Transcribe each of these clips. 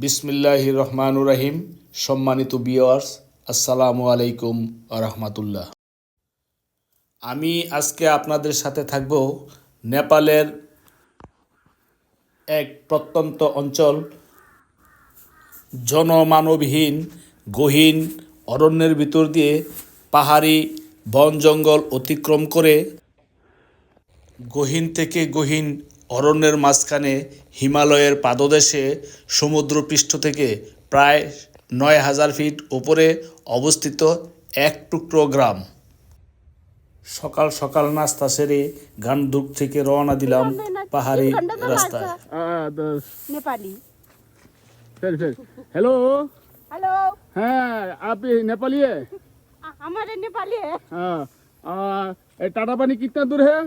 বিসমিল্লাহ রহমানুর রাহিম। সম্মানিত বিয়ার্স আসসালামু আলাইকুম রহমাতুল্লাহ। আমি আজকে আপনাদের সাথে থাকব নেপালের এক প্রত্যন্ত অঞ্চল, জনমানবহীন, গহীন অরণ্যের ভিতর দিয়ে পাহাড়ি বন জঙ্গল অতিক্রম করে গহীন থেকে গহীন অরণ্যের মাঝখানে হিমালয়ের পাদদেশে সমুদ্রপৃষ্ঠ থেকে প্রায় নয় হাজার ফিট ওপরে অবস্থিত এক টুকরো গ্রাম। সকাল সকাল নাস্তা সেরে গান্ডুক থেকে রওনা দিলাম পাহাড়ি রাস্তায়। নেপালি। হ্যালো হ্যালো হ্যাঁ আপনি নেপালি? হ্যাঁ। টাটা পানি কীর্তন দূর হ্যাঁ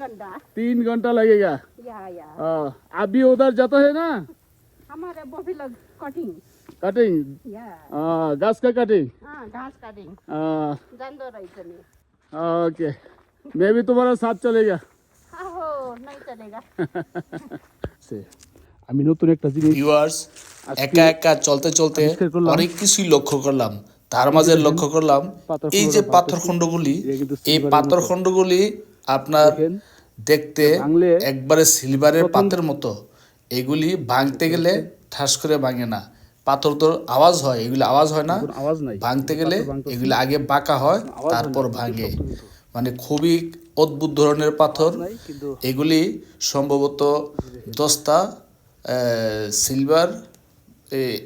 घंटा तीन घंटा लगेगा या या आ, आप भी उधर जाता है ना हमारे बॉबी लोग कटिंग कटिंग या आ, घास का कटिंग हाँ घास कटिंग आ, जान्दो रहेछ नि ओके मैं भी तुम्हारा साथ चलेगा आहो नहीं चलेगा আমি নতুন একটা জিনিস ভিউয়ার্স একা একা চলতে চলতে আবিষ্কার করলাম। অনেক কিছুই লক্ষ্য করলাম তার মাঝে লক্ষ্য করলাম পাথর এই খন্ড যে ভাবতেছি। পাথর খণ্ডগুলি এটা কিন্তু এই সিলভারের পাথর মতো। খণ্ডগুলি আপনার দেখেন, দেখতে একবারে সিলভারের পাতের মতো। এগুলি ভাঙতে গেলে ঠাস করে ভাঙে না। পাথর তো আওয়াজ হয় এগুলি আওয়াজ হয় না। আওয়াজ নাই। ভাঙতে গেলে এগুলি আগে বাঁকা হয় তারপর ভাঙে। মানে খুবই অদ্ভুত ধরনের পাথর। এগুলি সম্ভবত দস্তা সিলভার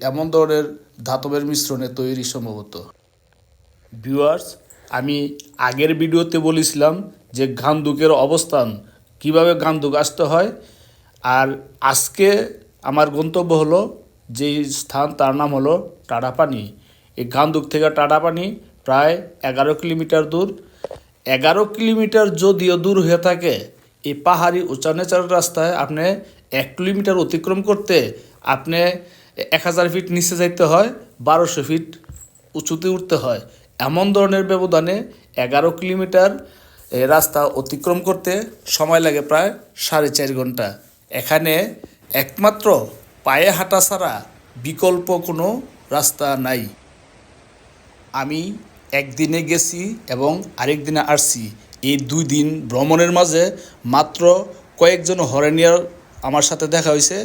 এমন ধরনের ধাতবের মিশ্রণে তৈরি সম্ভবত। ভিউয়ার্স আমি আগের ভিডিওতে বলেছিলাম যে গান্দুকের অবস্থান, কীভাবে গান্দুক আসতে হয়। আর আজকে আমার গন্তব্য হলো যে স্থান তার নাম হলো টাড়াপানি। এই গান্দুক থেকে টাড়াপানি প্রায় এগারো কিলোমিটার দূর। এগারো কিলোমিটার যদিও দূর হয়ে থাকে, এই পাহাড়ি উঁচা নেচার রাস্তায় আপনি এক কিলোমিটার অতিক্রম করতে আপনি এক হাজার ফিট নিচে যাইতে হয়, বারোশো ফিট উঁচুতে উঠতে হয়। এমন ধরনের ব্যবধানে এগারো কিলোমিটার রাস্তা অতিক্রম করতে সময় লাগে প্রায় সাড়ে চার ঘণ্টা। এখানে একমাত্র পায়ে হাঁটা ছাড়া বিকল্প কোনো রাস্তা নাই। আমি একদিনে গেছি এবং আরেক দিনে আসছি। এই দুই দিন ভ্রমণের মাঝে মাত্র কয়েকজন হরেনিয়ার আমার সাথে দেখা হয়েছে।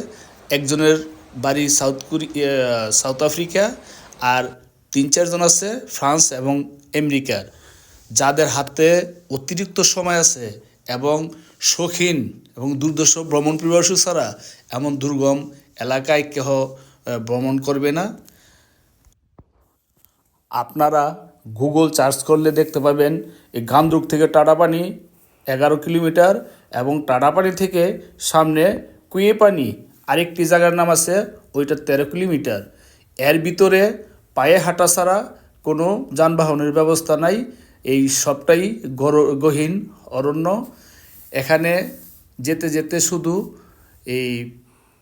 একজনের বাড়ি সাউথ কোরিয়া সাউথ আফ্রিকা আর তিন চারজন আছে, ফ্রান্স এবং আমেরিকার, যাদের হাতে অতিরিক্ত সময় আছে এবং শৌখিন এবং দুর্দশ ভ্রমণ পিপাসু ছাড়া এমন দুর্গম এলাকায় কেহ ভ্রমণ করবে না। আপনারা গুগল সার্চ করলে দেখতে পাবেন, এই গামদুক থেকে টাটাপানি এগারো কিলোমিটার এবং টাটাপানি থেকে সামনে কুয়েপানি আরেকটি জায়গার নাম আছে, ওইটা তেরো কিলোমিটার। এর ভিতরে পায়ে হাঁটা ছাড়া কোনো যানবাহনের ব্যবস্থা নাই। এই সবটাই গহীন, অরণ্য। এখানে যেতে যেতে শুধু এই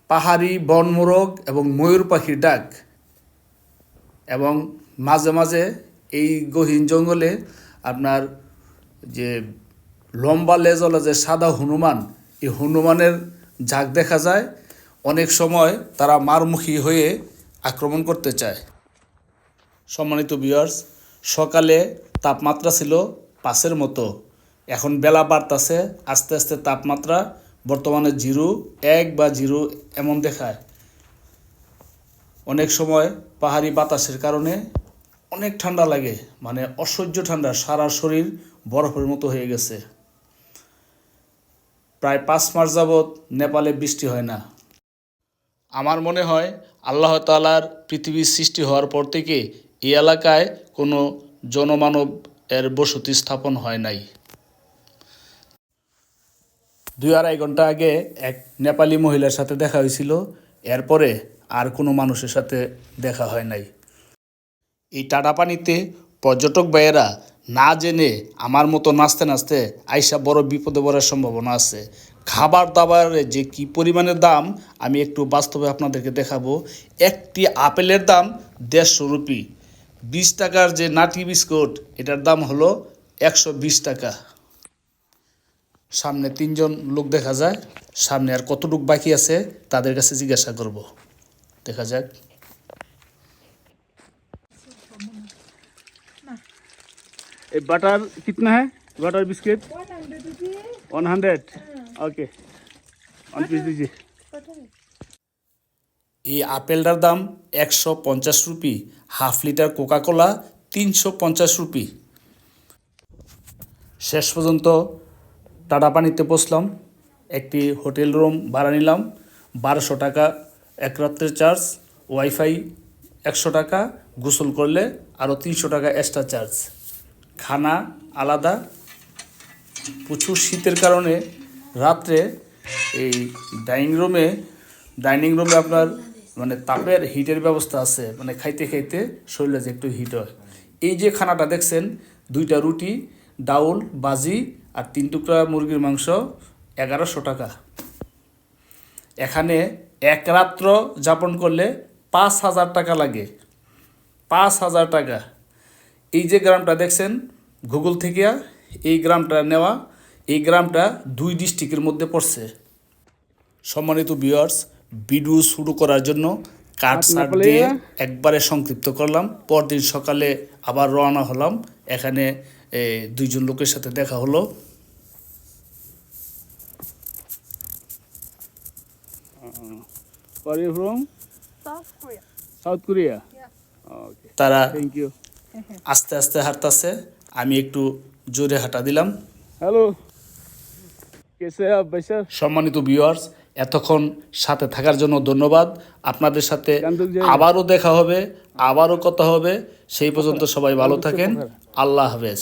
পাহাড়ি বনমোরগ এবং ময়ূর পাখির ডাক এবং মাঝে মাঝে এই গহীন জঙ্গলে আপনার যে লম্বা লেজলা যে সাদা হনুমান, এই হনুমানের ঝাঁক দেখা যায়। অনেক সময় তারা মারমুখী হয়ে আক্রমণ করতে চায়। সম্মানিত বিয়ার্স সকালে তাপমাত্রা ছিল পাঁচের মতো। এখন বেলা বাড়তাছে, আস্তে আস্তে তাপমাত্রা বর্তমানে জিরো এক বা জিরো এমন দেখায়। অনেক সময় পাহাড়ি বাতাসের কারণে অনেক ঠান্ডা লাগে মানে অসহ্য ঠান্ডা, সারা শরীর বরফের মতো হয়ে গেছে। প্রায় পাঁচ মাস যাবৎ নেপালে বৃষ্টি হয় না। আমার মনে হয় আল্লাহ তালার পৃথিবীর সৃষ্টি হওয়ার পর থেকে এই এলাকায় কোনো জনমানব এর বসতি স্থাপন হয় নাই। দুই আড়াই ঘণ্টা আগে এক নেপালি মহিলার সাথে দেখা হয়েছিল। এরপরে আর কোনো মানুষের সাথে দেখা হয় নাই। এই টাটা পানিতে পর্যটক ভাইয়েরা না জেনে আমার মতো নাচতে নাচতে আইসা বড় বিপদে পড়ার সম্ভাবনা আছে। খাবার দাবারের যে কি পরিমাণের দাম আমি একটু বাস্তবে আপনাদেরকে দেখাবো। একটি আপেলের দাম দেড়শো রুপি। বিশ টাকার যে নাটি বিস্কুট এটার দাম হলো একশো বিশ টাকা সামনে তিনজন লোক দেখা যায় সামনে আর কতটুক বাকি আছে তাদের কাছে জিজ্ঞাসা করব দেখা যাক ये बटर कितना है butter biscuit one hundred okay one piece दीजिए এই আপেলটার দাম একশো পঞ্চাশ rupee, half litre Coca Cola তিনশো পঞ্চাশ রুপি। শেষ পর্যন্ত টাটা পানিতে বসলাম, একটি হোটেল রুম ভাড়া নিলাম, বারোশো টাকা, এক রাত্রের চার্জ, ওয়াইফাই একশো টাকা, গোসল করলে আরও তিনশো টাকা এক্সট্রা চার্জ। খানা আলাদা। প্রচুর শীতের কারণে রাত্রে এই ডাইনিং রুমে ডাইনিং রুমে আপনার মানে তাপের হিটের ব্যবস্থা আছে মানে খাইতে খাইতে শরীরে যে একটু হিট হয়। এই যে খানাটা দেখছেন, দুইটা রুটি, ডাউল, বাজি আর তিন টুকরা মুরগির মাংস, এগারোশো টাকা। এখানে এক রাত্র যাপন করলে পাঁচ হাজার টাকা লাগে। পাঁচ হাজার টাকা। এই যে গ্রামটা দেখছেন, গুগল থেকে এই গ্রামটা নেওয়া, এই গ্রামটা দুই ডিস্ট্রিক্টের মধ্যে পড়ছে। সম্মানিত ভিউয়ার্স ভিডিও শুরু করার জন্য কাট সাট দিয়ে একবারে সংক্ষিপ্ত করলাম পরদিন সকালে আবার রওনা হলাম এখানে দুইজন লোকের সাথে দেখা হলো Where are you from? South Korea. South Korea. Yeah. Okay. তারা. আস্তে আস্তে হাঁটতেছে আমি একটু জোরে হাঁটা দিলাম Hello. সম্মানিত ভিউয়ার্স এতক্ষণ সাথে থাকার জন্য ধন্যবাদ। আপনাদের সাথে আবারও দেখা হবে আবারও কথা হবে। সেই পর্যন্ত সবাই ভালো থাকেন। আল্লাহ হাফেজ।